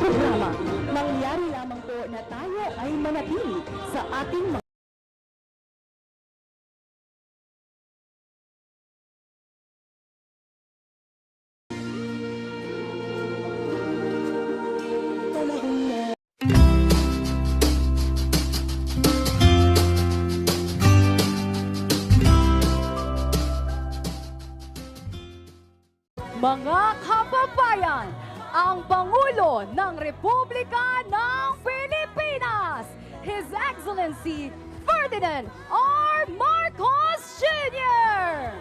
programa. Mangyari lamang po na tayo ay manatili sa ating mga Pangulo ng Republika ng Pilipinas, His Excellency Ferdinand R. Marcos Jr.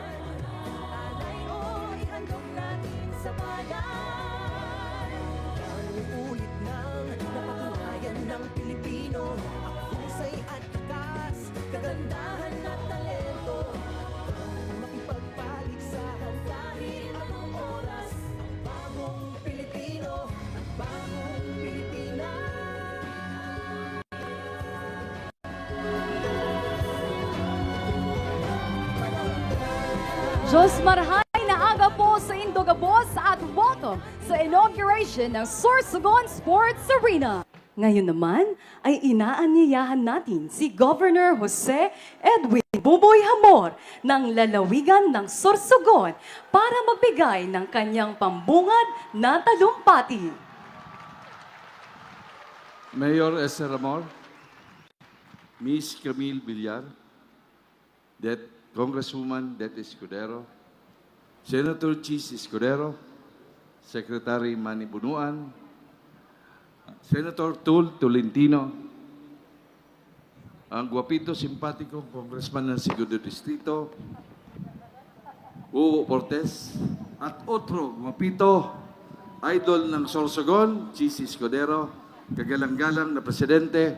Diyos marhay na aga po sa Indogabos at welcome sa inauguration ng Sorsogon Sports Arena. Ngayon naman ay inaanyayahan natin si Governor Jose Edwin Buboy Hamor ng lalawigan ng Sorsogon para magbigay ng kanyang pambungad na talumpati. Mayor Esther Amor, Miss Camille Villar, that Congresswoman Det Escudero, Senator Chis Escudero, Secretary Manny Bunuan, Senator Tul Tolentino, ang guwapito, simpatiko, Congressman ng Segundo Distrito, Hugo Cortez, at otro guwapito, idol ng Sorsogon, Chis Escudero, kagalang-galang na Presidente,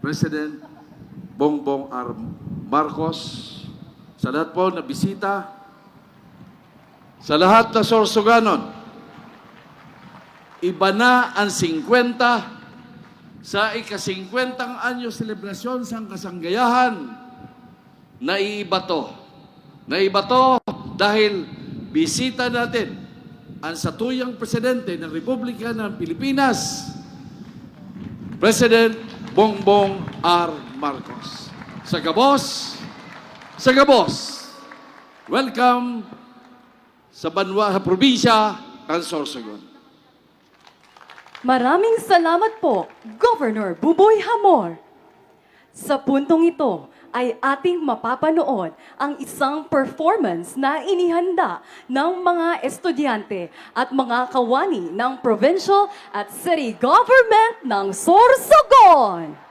President Bongbong R. Marcos, sa lahat po na bisita, sa lahat na Sorsoganon, iba na ang 50 sa ika-50 anyo selebrasyon sa kasanggayahan na iiba to. Naiba to dahil bisita natin ang satuyang presidente ng Republika ng Pilipinas, President Bongbong R. Marcos. Sa Gabos, sa Gabos, welcome sa Banwa, sa probinsya ng Sorsogon. Maraming salamat po, Governor Buboy Hamor. Sa puntong ito ay ating mapapanood ang isang performance na inihanda ng mga estudyante at mga kawani ng provincial at city government ng Sorsogon.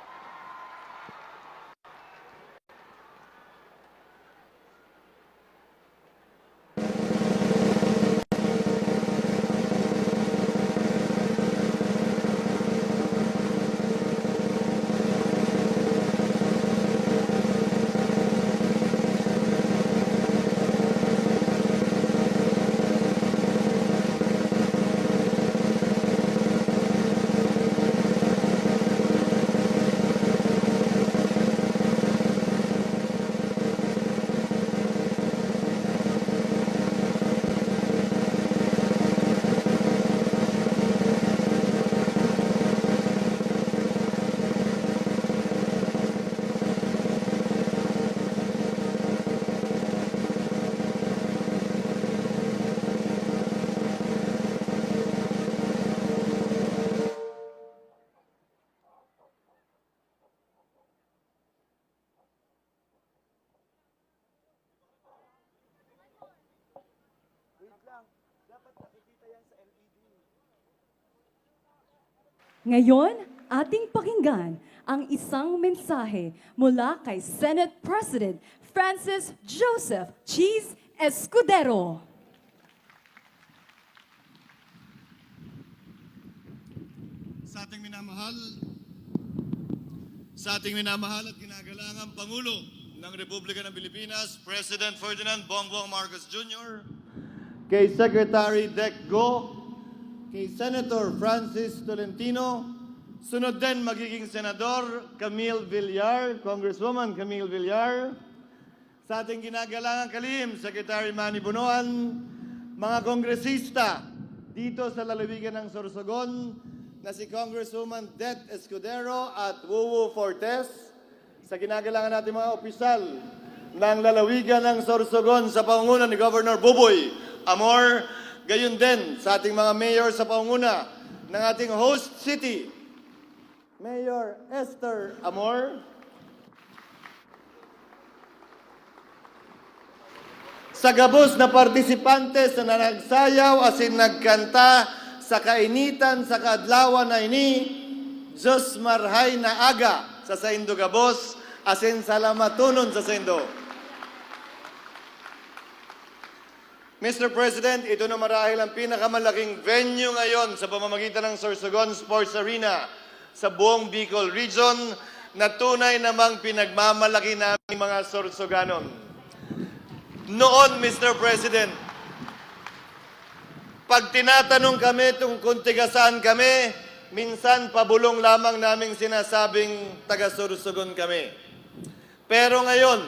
Ngayon, ating pakinggan ang isang mensahe mula kay Senate President Francis Joseph Cheese Escudero. sa ating minamahal, sa ating minamahal at ginagalangang Pangulo ng Republika ng Pilipinas, President Ferdinand Bongbong Marcos Jr., kay Secretary Dec Go, kay Senator Francis Tolentino, sunod din magiging Senador Camille Villar, Congresswoman Camille Villar, sa ating ginagalangang kalim, Secretary Manny Bunuan, mga kongresista, dito sa lalawigan ng Sorsogon na si Congresswoman Det Escudero at Wuwu Fortes sa ginagalangan natin mga opisyal ng lalawigan ng Sorsogon sa pangunguna ni Governor Buboy. Amor, gayon din sa ating mga mayor sa pangunguna ng ating host city, Mayor Esther Amor, sa gabos na partisipantes na nagsayaw asin nagkanta sa kainitan sa kadlawan na ini, Diyos marhay na aga sa Saindo Gabos, asin salamatunon sa Saindo. Mr. President, ito na marahil ang pinakamalaking venue ngayon sa pamamagitan ng Sorsogon Sports Arena sa buong Bicol Region na tunay namang pinagmamalaki namin mga Sorsoganon. Noon, Mr. President, pag tinatanong kami kung kung tiga saan kami, minsan pabulong lamang naming sinasabing taga-Sorsogon kami. Pero ngayon,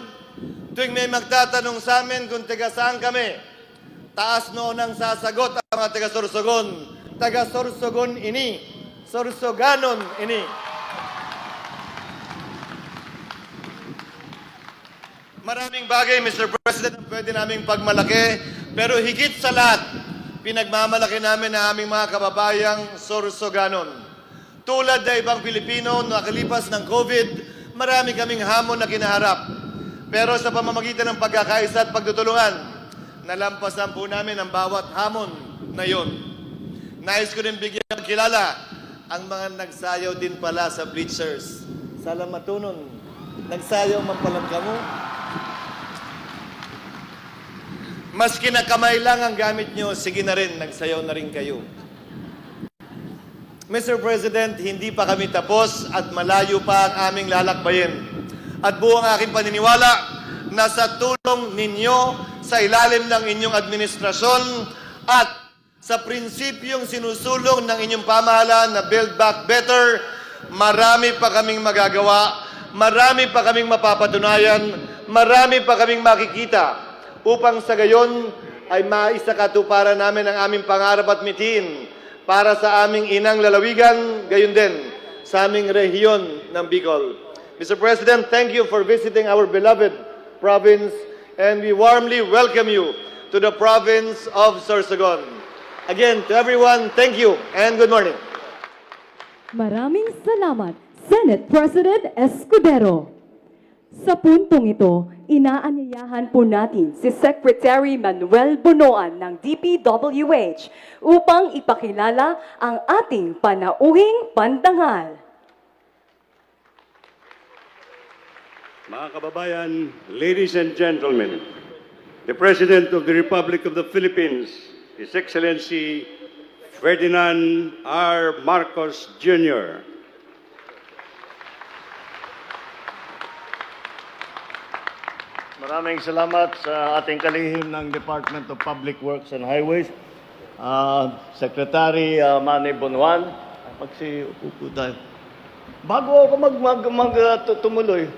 tuwing may magtatanong sa amin kung tiga saan kami, taas noon ang sasagot ang mga taga-Sorsogon. Taga-Sorsogon ini, Sorsoganon ini. Maraming bagay, Mr. President, ang pwede naming pagmalaki. Pero higit sa lahat, pinagmamalaki namin ang aming mga kababayang Sorsoganon. Tulad na ibang Pilipino na nakalipas ng COVID, marami kaming hamon na kinaharap. Pero sa pamamagitan ng pagkakaisa at pagtutulungan, nalampasan po namin ang bawat hamon na yon. Nais ko rin bigyan ng kilala ang mga nagsayaw din pala sa bleachers. Salamatunon, nagsayaw man palang kamo. Maski na kamay lang ang gamit nyo, sige na rin, nagsayaw na rin kayo. Mr. President, hindi pa kami tapos at malayo pa ang aming lalakbayin. At buong aking paniniwala na sa tulong ninyo sa ilalim ng inyong administrasyon at sa prinsipyong sinusulong ng inyong pamahalaan na Build Back Better, marami pa kaming magagawa, marami pa kaming mapapatunayan, marami pa kaming makikita upang sa gayon ay maisakatuparan namin ang aming pangarap at mitiin para sa aming inang lalawigan, gayon din sa aming rehiyon ng Bicol. Mr. President, thank you for visiting our beloved province and we warmly welcome you to the province of Sorsogon. Again, to everyone, thank you and good morning. Maraming salamat, Senate President Escudero. Sa puntong ito, inaanyayahan po natin si Secretary Manuel Bonoan ng DPWH upang ipakilala ang ating panauhing pandangal. Mga kababayan, ladies and gentlemen, the President of the Republic of the Philippines, His Excellency Ferdinand R. Marcos Jr., Maraming salamat sa ating kalihim ng Department of Public Works and Highways. Ah, Secretary uh, Manny Bonuan. Magsiupo tayo. Bago ako mag, mag, mag tumuloy,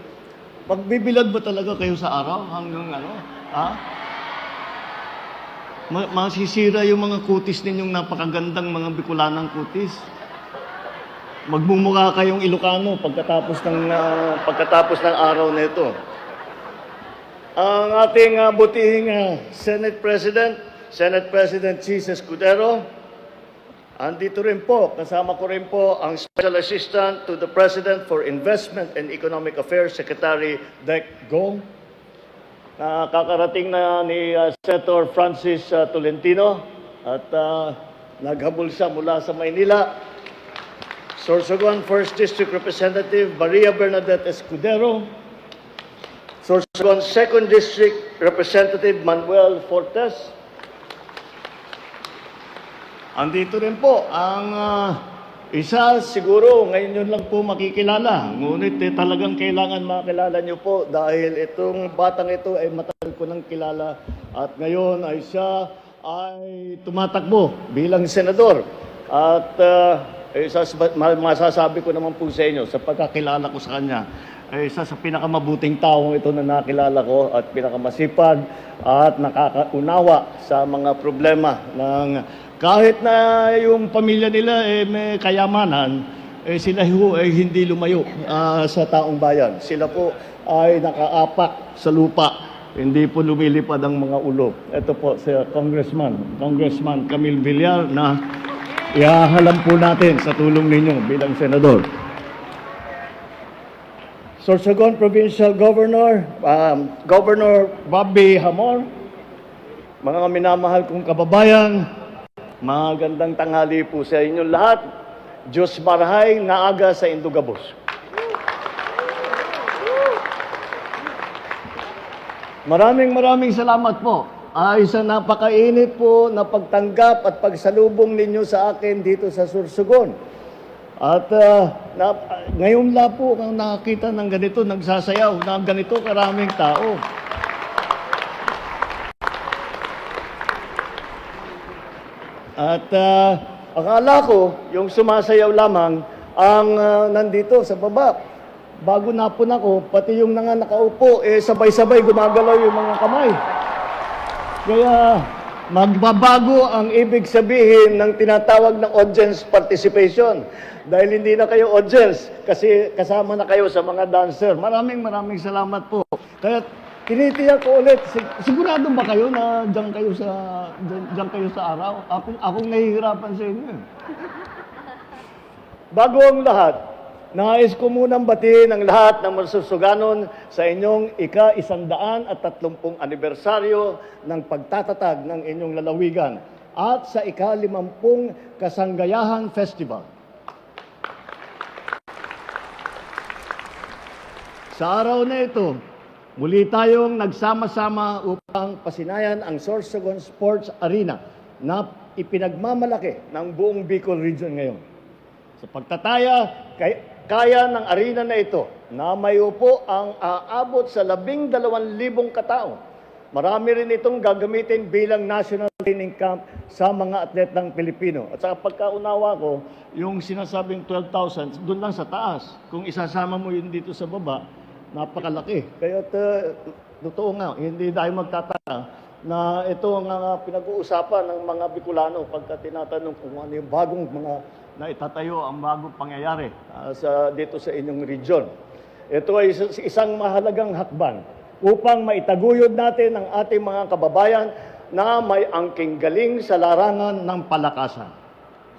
magbibilag ba talaga kayo sa araw hanggang ano? Ha? Ma- masisira yung mga kutis ninyong napakagandang mga Bicolanang kutis. Magmumukha kayong Ilocano pagkatapos ng ah, pagkatapos ng araw nito. Ang ating uh, butihing ah, Senate President, Senate President Jesus Escudero, andito rin po, kasama ko rin po ang Special Assistant to the President for Investment and Economic Affairs, Secretary Dec Go. na kakarating na ni ah, Senator Francis ah, Tolentino at ah, naghabol siya mula sa Maynila. Sorsogon First District Representative Maria Bernadette Escudero. Sorsogon Second District Representative Manuel Fortes. Andito rin po ang ah, isa siguro ngayon yun lang po makikilala. Ngunit eh, talagang kailangan makilala niyo po dahil itong batang ito ay matagal ko nang kilala at ngayon ay siya ay tumatakbo bilang senador. At uh, isa sa ma- masasabi ko naman po sa inyo sa pagkakilala ko sa kanya ay isa sa pinakamabuting taong ito na nakilala ko at pinakamasipag at nakakaunawa sa mga problema ng Kahit na yung pamilya nila eh, may kayamanan, eh, sila ho ay hindi lumayo ah, sa taong bayan. Sila po ay nakaapak sa lupa. Hindi po lumilipad ang mga ulo. Ito po si Congressman, Congressman Camille Villar na iahalam po natin sa tulong ninyo bilang senador. Sorsogon Provincial Governor, um, Governor Bobby Hamor, mga minamahal kong kababayan, magandang tanghali po sa inyo lahat. Diyos marhay na aga sa Indugabos. Maraming maraming salamat po ay sa napakainit po na pagtanggap at pagsalubong ninyo sa akin dito sa Sursugon. At ah, na, ngayon la po kang nakakita ng ganito, nagsasayaw ng ganito karaming tao. At ah, akala ko, yung sumasayaw lamang ang ah, nandito sa baba. Bago napon ako, pati yung nga nakaupo, eh sabay-sabay gumagalaw yung mga kamay. Kaya magbabago ang ibig sabihin ng tinatawag ng audience participation. Dahil hindi na kayo audience, kasi kasama na kayo sa mga dancer. Maraming maraming salamat po. Kaya tinitiyak ko ulit, sig- sigurado ba kayo na diyan kayo sa diyan, diyan kayo sa araw? Akong akong nahihirapan sa inyo. eh. Bago ang lahat, nais ko munang batiin ang lahat ng masusuganon sa inyong ika-isandaan at tatlumpung anibersaryo ng pagtatatag ng inyong lalawigan at sa ika-limampung Kasanggayahan Festival. Sa araw na ito, muli tayong nagsama-sama upang pasinayan ang Sorsogon Sports Arena na ipinagmamalaki ng buong Bicol Region ngayon. Sa pagtataya, kay, kaya ng arena na ito na may upo ang aabot sa labing dalawang libong katao. Marami rin itong gagamitin bilang national training camp sa mga atletang Pilipino. At saka pagkaunawa ko, yung sinasabing 12,000, doon lang sa taas. Kung isasama mo yun dito sa baba, napakalaki. Kaya uh, totoo nga, hindi tayo magtataka na ito ang uh, pinag-uusapan ng mga Bicolano pagka tinatanong kung ano yung bagong mga na itatayo ang bagong pangyayari ah, sa, dito sa inyong region. Ito ay isa- isang mahalagang hakban upang maitaguyod natin ang ating mga kababayan na may angking galing sa larangan ng palakasan.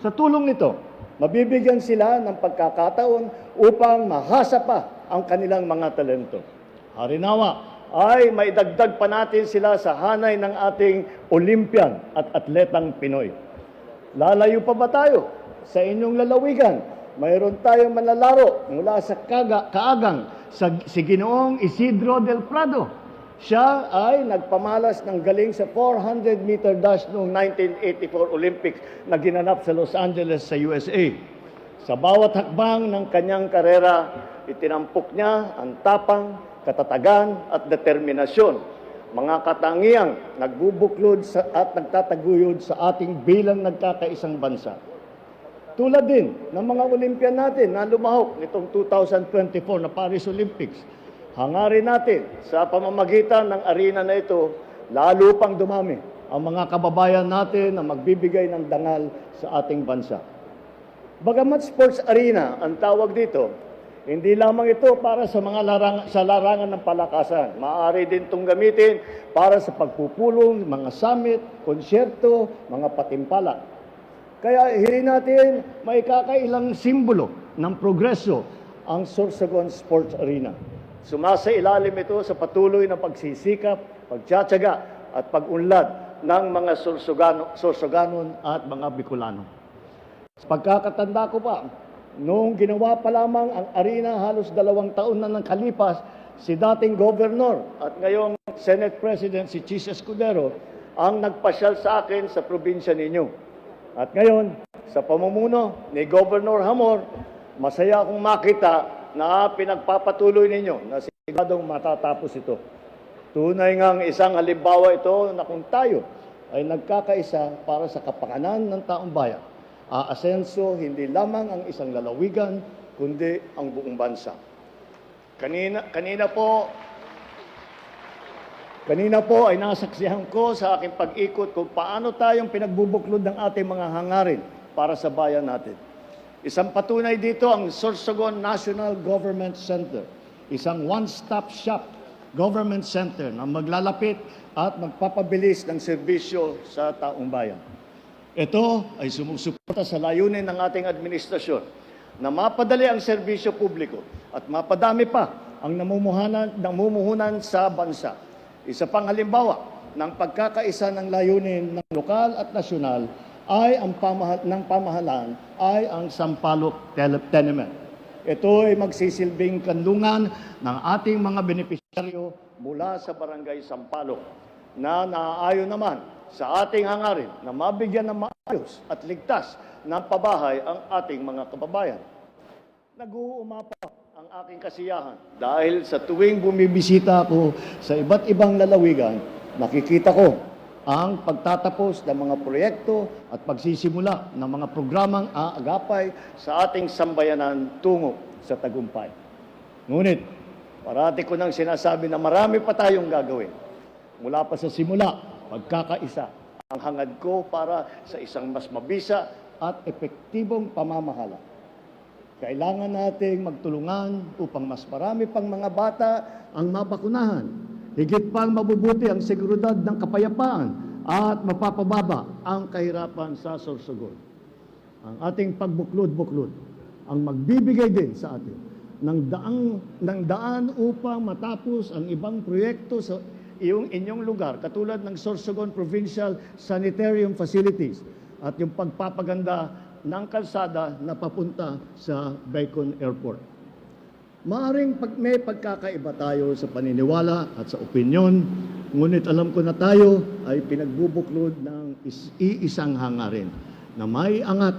Sa tulong nito, mabibigyan sila ng pagkakataon upang mahasa pa ang kanilang mga talento. Harinawa ay maidagdag pa natin sila sa hanay ng ating Olympian at atletang Pinoy. Lalayo pa ba tayo? Sa inyong lalawigan, mayroon tayong manlalaro mula sa kaga, kaagang sa, si Ginoong Isidro del Prado. Siya ay nagpamalas ng galing sa 400 meter dash noong 1984 Olympics na ginanap sa Los Angeles sa USA. Sa bawat hakbang ng kanyang karera, itinampok niya ang tapang, katatagan at determinasyon. Mga katangiang nagbubuklod sa, at nagtataguyod sa ating bilang nagkakaisang bansa. Tulad din ng mga Olympian natin na lumahok nitong 2024 na Paris Olympics. Hangarin natin sa pamamagitan ng arena na ito, lalo pang dumami ang mga kababayan natin na magbibigay ng dangal sa ating bansa. Bagamat sports arena ang tawag dito, hindi lamang ito para sa mga larang, sa larangan ng palakasan. Maaari din itong gamitin para sa pagpupulong, mga summit, konsyerto, mga patimpala. Kaya hirin natin may kakailang simbolo ng progreso ang Sorsogon Sports Arena. Sumasa ilalim ito sa patuloy na pagsisikap, pagtsatsaga at pag-unlad ng mga Sorsogano, Sorsoganon at mga Bicolano. Pagkakatanda ko pa, noong ginawa pa lamang ang arena halos dalawang taon na nang kalipas, si dating governor at ngayong Senate President si Chis Escudero ang nagpasyal sa akin sa probinsya ninyo. At ngayon, sa pamumuno ni Governor Hamor, masaya akong makita na pinagpapatuloy ninyo na siguradong matatapos ito. Tunay ngang isang halimbawa ito na kung tayo ay nagkakaisa para sa kapakanan ng taong bayan, aasenso hindi lamang ang isang lalawigan, kundi ang buong bansa. Kanina, kanina po, Kanina po ay nasaksihan ko sa aking pag-ikot kung paano tayong pinagbubuklod ng ating mga hangarin para sa bayan natin. Isang patunay dito ang Sorsogon National Government Center, isang one-stop shop government center na maglalapit at magpapabilis ng serbisyo sa taong bayan. Ito ay sumusuporta sa layunin ng ating administrasyon na mapadali ang serbisyo publiko at mapadami pa ang namumuhanan, namumuhunan sa bansa. Isa pang halimbawa ng pagkakaisa ng layunin ng lokal at nasyonal ay ang pamahal, ng pamahalaan ay ang Sampaloc Tenement. Ito ay magsisilbing kanlungan ng ating mga benepisyaryo mula sa Barangay Sampaloc na naaayon naman sa ating hangarin na mabigyan ng maayos at ligtas ng pabahay ang ating mga kababayan. Nag-uumapa ang aking kasiyahan dahil sa tuwing bumibisita ako sa iba't ibang lalawigan, nakikita ko ang pagtatapos ng mga proyekto at pagsisimula ng mga programang aagapay sa ating sambayanan tungo sa tagumpay. Ngunit, parati ko nang sinasabi na marami pa tayong gagawin. Mula pa sa simula, pagkakaisa, ang hangad ko para sa isang mas mabisa at epektibong pamamahala. Kailangan nating magtulungan upang mas marami pang mga bata ang mabakunahan. Higit pang mabubuti ang seguridad ng kapayapaan at mapapababa ang kahirapan sa sorsogon. Ang ating pagbuklod-buklod ang magbibigay din sa atin ng daang ng daan upang matapos ang ibang proyekto sa iyong inyong lugar katulad ng Sorsogon Provincial Sanitarium Facilities at yung pagpapaganda ng kalsada na papunta sa Bacon Airport. Maaring pag may pagkakaiba tayo sa paniniwala at sa opinyon, ngunit alam ko na tayo ay pinagbubuklod ng is- iisang hangarin na may angat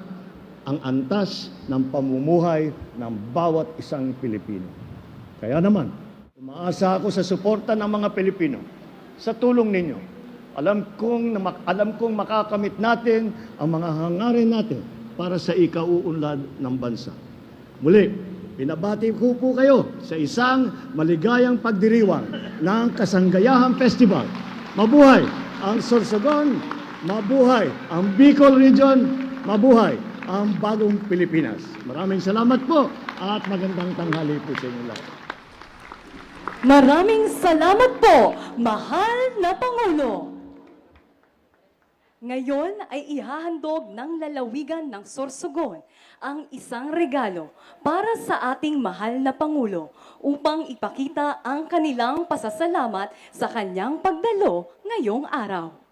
ang antas ng pamumuhay ng bawat isang Pilipino. Kaya naman, umaasa ako sa suporta ng mga Pilipino sa tulong ninyo. Alam kong, alam kong makakamit natin ang mga hangarin natin para sa ikauunlad ng bansa. Muli, pinabati ko po kayo sa isang maligayang pagdiriwang ng Kasanggayahan Festival. Mabuhay ang Sorsogon, mabuhay ang Bicol Region, mabuhay ang bagong Pilipinas. Maraming salamat po at magandang tanghali po sa inyo lahat. Maraming salamat po, mahal na Pangulo. Ngayon ay ihahandog ng lalawigan ng Sorsogon ang isang regalo para sa ating mahal na Pangulo upang ipakita ang kanilang pasasalamat sa kanyang pagdalo ngayong araw.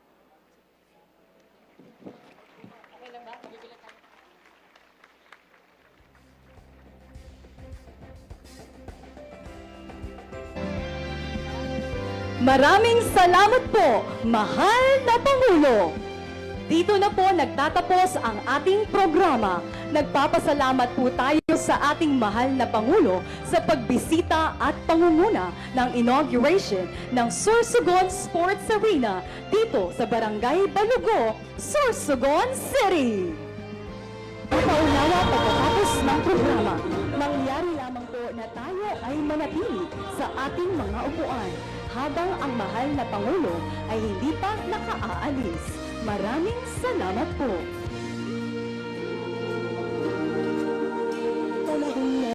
Maraming salamat po, mahal na Pangulo. Dito na po nagtatapos ang ating programa. Nagpapasalamat po tayo sa ating mahal na Pangulo sa pagbisita at pangunguna ng inauguration ng Sorsogon Sports Arena dito sa Barangay Balugo, Sorsogon City. Paunawa pagkatapos ng programa, mangyari lamang po na tayo ay manatili sa ating mga upuan habang ang mahal na Pangulo ay hindi pa nakaaalis. Maraming salamat po.